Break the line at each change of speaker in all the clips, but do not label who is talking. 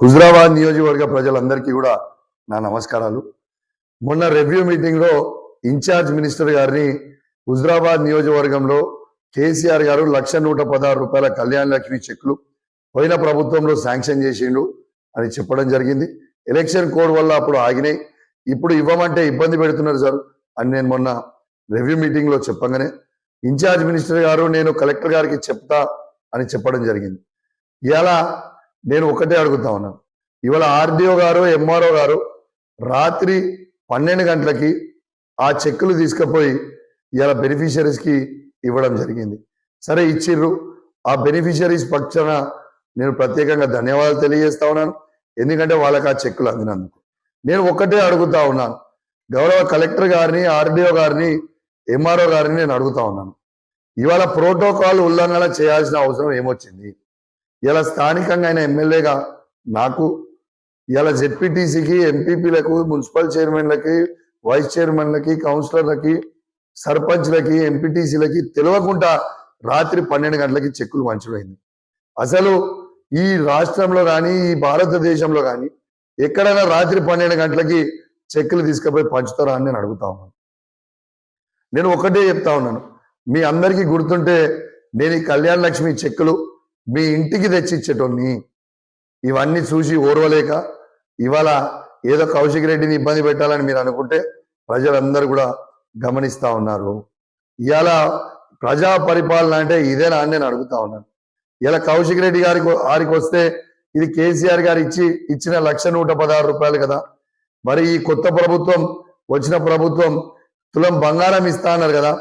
హుజరాబాద్ నియోజకవర్గ ప్రజలందరికీ కూడా నా నమస్కారాలు. మొన్న రివ్యూ మీటింగ్లో ఇన్ఛార్జ్ మినిస్టర్ గారిని హుజరాబాద్ నియోజకవర్గంలో కేసీఆర్ గారు లక్ష నూట పదహారు రూపాయల కళ్యాణ లక్ష్మి చెక్లు పోయిన ప్రభుత్వంలో శాంక్షన్ చేసిండు అని చెప్పడం జరిగింది. ఎలక్షన్ కోడ్ వల్ల అప్పుడు ఆగినాయి. ఇప్పుడు ఇవ్వమంటే ఇబ్బంది పెడుతున్నారు సార్ అని నేను మొన్న రివ్యూ మీటింగ్లో చెప్పగానే ఇన్ఛార్జ్ మినిస్టర్ గారు నేను కలెక్టర్ గారికి చెప్తా అని చెప్పడం జరిగింది. ఇలా నేను ఒకటే అడుగుతా ఉన్నాను ఇవాళ ఆర్డీఓ గారు ఎంఆర్ఓ గారు రాత్రి పన్నెండు గంటలకి ఆ చెక్కులు తీసుకుపోయి ఇలా బెనిఫిషరీస్కి ఇవ్వడం జరిగింది. సరే ఇచ్చిర్రు. ఆ బెనిఫిషరీస్ పక్షాన నేను ప్రత్యేకంగా ధన్యవాదాలు తెలియజేస్తా ఉన్నాను. ఎందుకంటే వాళ్ళకి ఆ చెక్కులు అందినందుకు. నేను ఒక్కటే అడుగుతా ఉన్నాను గౌరవ కలెక్టర్ గారిని ఆర్డీఓ గారిని ఎంఆర్ఓ గారిని నేను అడుగుతా ఉన్నాను. ఇవాళ ప్రోటోకాల్ ఉల్లంఘన చేయాల్సిన అవసరం ఏమొచ్చింది? ఇలా స్థానికంగా ఆయన ఎమ్మెల్యేగా నాకు ఇలా జెడ్పీటీసీకి ఎంపీపీలకు మున్సిపల్ చైర్మన్లకి వైస్ చైర్మన్లకి కౌన్సిలర్లకి సర్పంచ్లకి ఎంపీటీసీలకి తెలియకుండా రాత్రి పన్నెండు గంటలకి చెక్కులు మంచిపోయింది అసలు ఈ రాష్ట్రంలో కానీ ఈ భారతదేశంలో కానీ ఎక్కడైనా రాత్రి పన్నెండు గంటలకి చెక్కులు తీసుకుపోయి పంచుతారా అని నేను అడుగుతా ఉన్నాను. నేను ఒకటే చెప్తా ఉన్నాను. మీ అందరికీ గుర్తుంటే నేను ఈ కళ్యాణ లక్ష్మి చెక్కులు మీ ఇంటికి తెచ్చిచ్చేటోని ఇవన్నీ చూసి ఓర్వలేక ఇవాళ ఏదో కౌశిక్ రెడ్డిని ఇబ్బంది పెట్టాలని మీరు అనుకుంటే ప్రజలందరూ కూడా గమనిస్తా ఉన్నారు. ఇవాళ ప్రజా పరిపాలన అంటే ఇదేనా అని నేను అడుగుతా ఉన్నాను. ఇలా కౌశిక్ రెడ్డి గారికి వారికి వస్తే ఇది కేసీఆర్ గారు ఇచ్చి ఇచ్చిన లక్ష నూట పదహారు రూపాయలు కదా. మరి ఈ కొత్త ప్రభుత్వం వచ్చిన ప్రభుత్వం తులం బంగారం ఇస్తా అన్నారు కదా.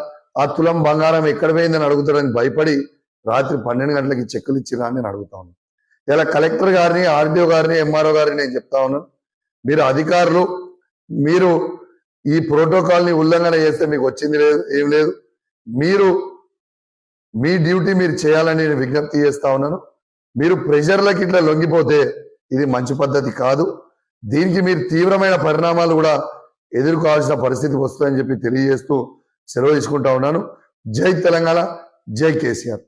ఆ తులం బంగారం ఎక్కడ పోయిందని అడుగుతాడని భయపడి రాత్రి పన్నెండు గంటలకి చెక్కులు ఇచ్చిరా అని నేను అడుగుతా ఉన్నాను ఇలా కలెక్టర్ గారిని ఆర్డీఓ గారిని ఎంఆర్ఓ గారిని నేను చెప్తా ఉన్నాను మీరు అధికారులు మీరు ఈ ప్రోటోకాల్ని ఉల్లంఘన చేస్తే మీకు వచ్చింది లేదు ఏం లేదు. మీరు మీ డ్యూటీ మీరు చేయాలని నేను విజ్ఞప్తి చేస్తా ఉన్నాను. మీరు ప్రెషర్లకి ఇట్లా లొంగిపోతే ఇది మంచి పద్ధతి కాదు. దీనికి మీరు తీవ్రమైన పరిణామాలు కూడా ఎదుర్కోవాల్సిన పరిస్థితి వస్తుందని చెప్పి తెలియజేస్తూ సెలవు తీసుకుంటా ఉన్నాను. జై తెలంగాణ జై కేసీఆర్.